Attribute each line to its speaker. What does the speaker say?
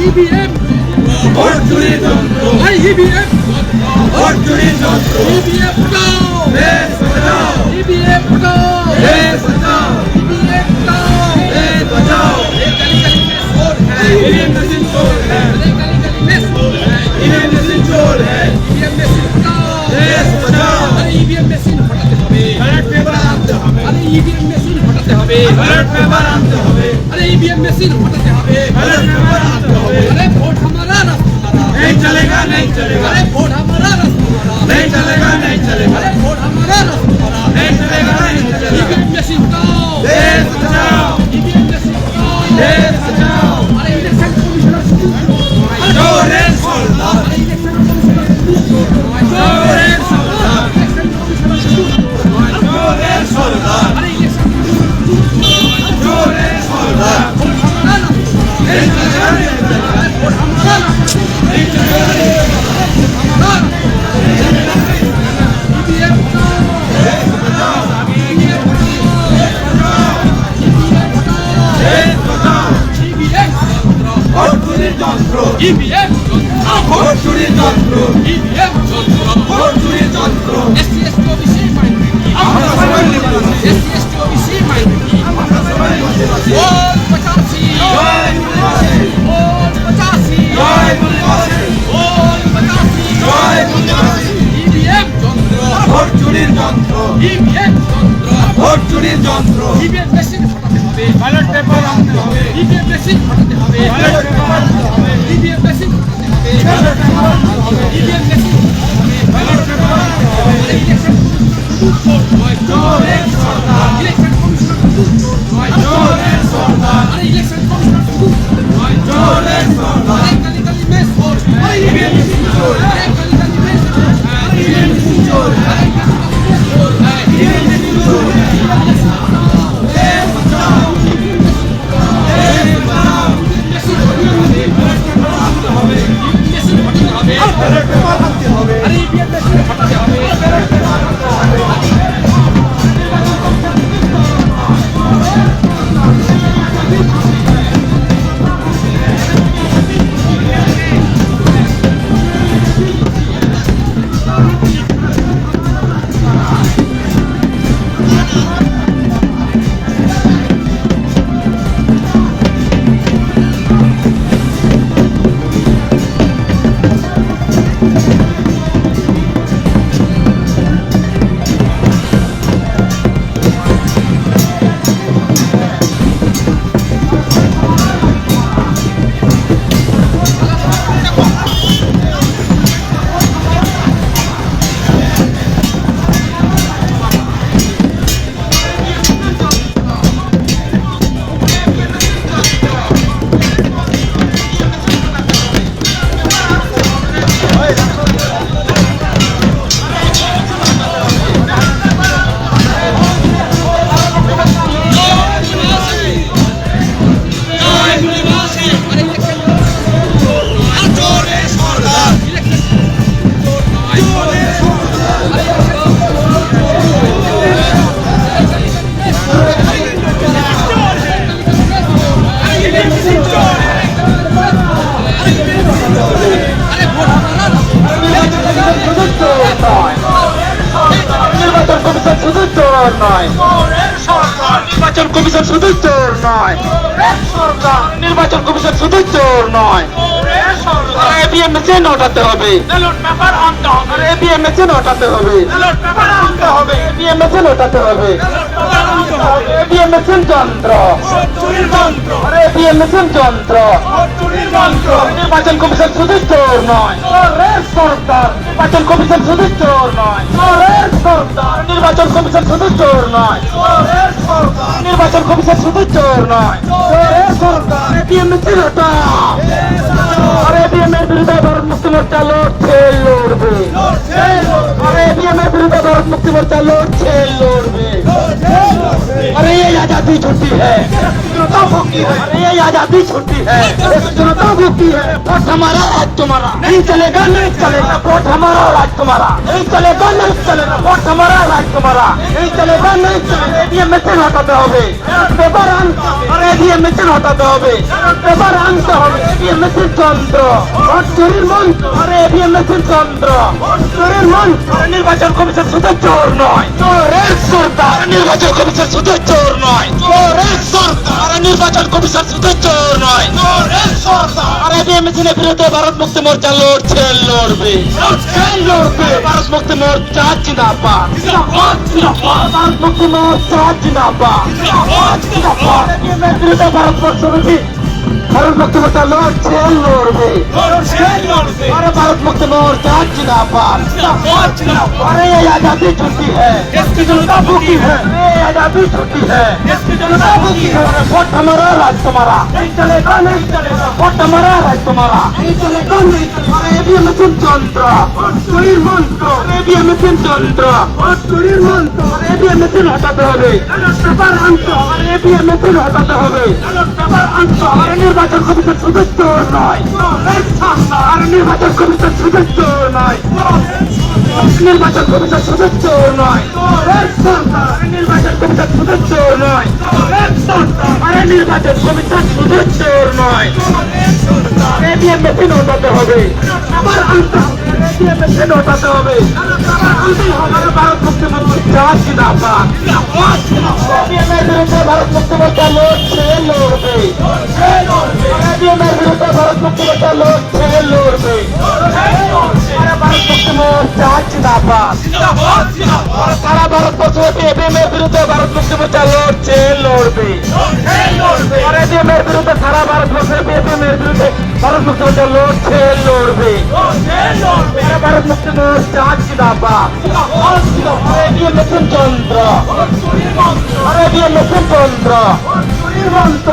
Speaker 1: IBM
Speaker 2: vote চুরি যন্ত্র
Speaker 1: IBM
Speaker 2: vote চুরি যন্ত্র
Speaker 1: ইবিএম উঠাও
Speaker 2: দেশ বাঁচাও
Speaker 1: ইবিএম উঠাও
Speaker 2: দেশ বাঁচাও ইবিএম উঠাও
Speaker 1: দেশ বাঁচাও ইবিএম
Speaker 2: Ini rumah.
Speaker 1: যন্ত্র ইভিএম মেশিন হটাতে হবে
Speaker 2: ব্যালট পেপার আনতে হবে
Speaker 1: ইভিএম মেশিন হটাতে হবে
Speaker 2: ব্যালট পেপার আনতে হবে
Speaker 1: ইভিএম মেশিন হটাতে হবে
Speaker 2: ব্যালট পেপার আনতে হবে
Speaker 1: ইভিএম মেশিন
Speaker 2: ব্যালট পেপার আনতে হবে
Speaker 1: ইলেকশন কমিশন নয়
Speaker 2: জোরের
Speaker 1: Thank you. হমারা
Speaker 3: নির্বাচন কমিশন শুধু চোর নয়। নির্বাচন কমিশন শুধু তোর নয়। আর এবিএম মেশিন ওঠাতে হবে। আর এবিএম মেশিন ওঠাতে হবে। এবিএম মেশিন ওঠাতে হবে এবিএম মেশিন যন্ত্র এবিএম মেশিন যন্ত্র নির্বাচন কমিশন শুধু চোর নয় সরকার নির্বাচন কমিশন শুধু চোর নয় সরকার নির্বাচন কমিশন শুধু চোর নয় নির্বাচন কমিশন শুধু চোর নয় সরকার এবিএম মেশিন ওটা আর এবিএম এর বিরুদ্ধে ভারত মুক্তি মোর্চা লড়ছে লড়বে আর এবিএম এর বিরুদ্ধে ভারত মুক্তি মোর্চা লড়ছে লড়বে আরে এই আজাদ आजादी छुट्टी है जनता भूखी है अरे ये आजादी छुट्टी है जनता भूखी है वोट हमारा राज तुम्हारा नहीं चलेगा नहीं चलेगा वोट हमारा राज तुम्हारा नहीं चलेगा नहीं चलेगा वोट हमारा राज तुम्हारा नहीं चलेगा नहीं चलेगा এটিএম মেশিন হটাতে হবে পেপার আনতে হবে আর এটিএম মেশিন হটাতে হবে পেপার আনতে হবে এটিএম মেশিন যন্ত্র ভোট চুরির মন্ত্র আরে এটিএম মেশিন যন্ত্র ভোট চুরির মন্ত্র আরে নির্বাচন কমিশন শুধু চোর নয় চোরের সরকার আরে নির্বাচন কমিশন শুধু শুধু চোর নয়। আরে এটিএম মেশিনের বিরুদ্ধে ভারত মুক্তি মোর্চা লড়ছে লড়বে। লড়বে ভারত মুক্তি মোর্চা জিন্দাবাদ। ভারত মুক্তি মোর্চা ভারত মোর্চা కరుణ భక్తి
Speaker 2: మొత్తంలో చేలోరుది
Speaker 3: हमारा भारत मुक्त मोर्चा
Speaker 2: पार
Speaker 3: अरे ये आज़ादी छुट्टी है।
Speaker 2: इसकी जनता भूखी है?
Speaker 3: ये आज़ादी छुट्टी है।
Speaker 2: इसकी जनता भूखी है?
Speaker 3: वोट हमारा राज तुम्हारा।
Speaker 2: नहीं चलेगा नहीं चलेगा।
Speaker 3: वोट हमारा राज तुम्हारा।
Speaker 2: नहीं चलेगा नहीं चलेगा।
Speaker 3: ये भी हमें सुन
Speaker 2: तो चंद्र
Speaker 3: और संतंत्र मंत्र। अरे भी हमें सुन
Speaker 2: तो चंद्र और
Speaker 3: संतंत्र मंत्र। এপিএম মেশিন হটাতে হবে।
Speaker 2: পেপার আনতে হবে
Speaker 3: এপিএম মেশিন হটাতে হবে।
Speaker 2: পেপার আনতে হবে
Speaker 3: নির্বাচন কমিশন সদস্য নয়। আর নির্বাচন কমিশন সদস্য নয়। নির্বাচন কমিশন সদস্য নয়। নির্বাচন কমিশন সদস্য নয়। আরে নির্বাচন কমিশন সদস্য নয়। এপিএম মেশিন হটাতে হবে
Speaker 2: আবার আনতে হবে।
Speaker 3: এটিএম মেশিন ওঠাতে হবে। ভারত জিন্দাবাদ এটিএম এর বিরুদ্ধে ভারত মুক্তি মোর্চা লড়ছে লড়বে ভারত মুক্তি মোর্চা লড়ছে লড়বে। জিন্দাবাদ। সারা ভারতবর্ষ এটিএম এর বিরুদ্ধে ভারত মুক্তি মোর্চা লড়ছে লড়বে। এর বিরুদ্ধে সারা ভারতবর্ষে এটিএম এর বিরুদ্ধে ভারত মুক্তি মোর্চা লড়ছে লড়বে। ভারত মুক্তি মোর্চা জিন্দাবাদ।
Speaker 2: জিন্দাবাদ জিন্দাবাদ।
Speaker 3: আরে এটিএম মেশিন যন্ত্র।
Speaker 2: ভোট চুরির মন্ত্র।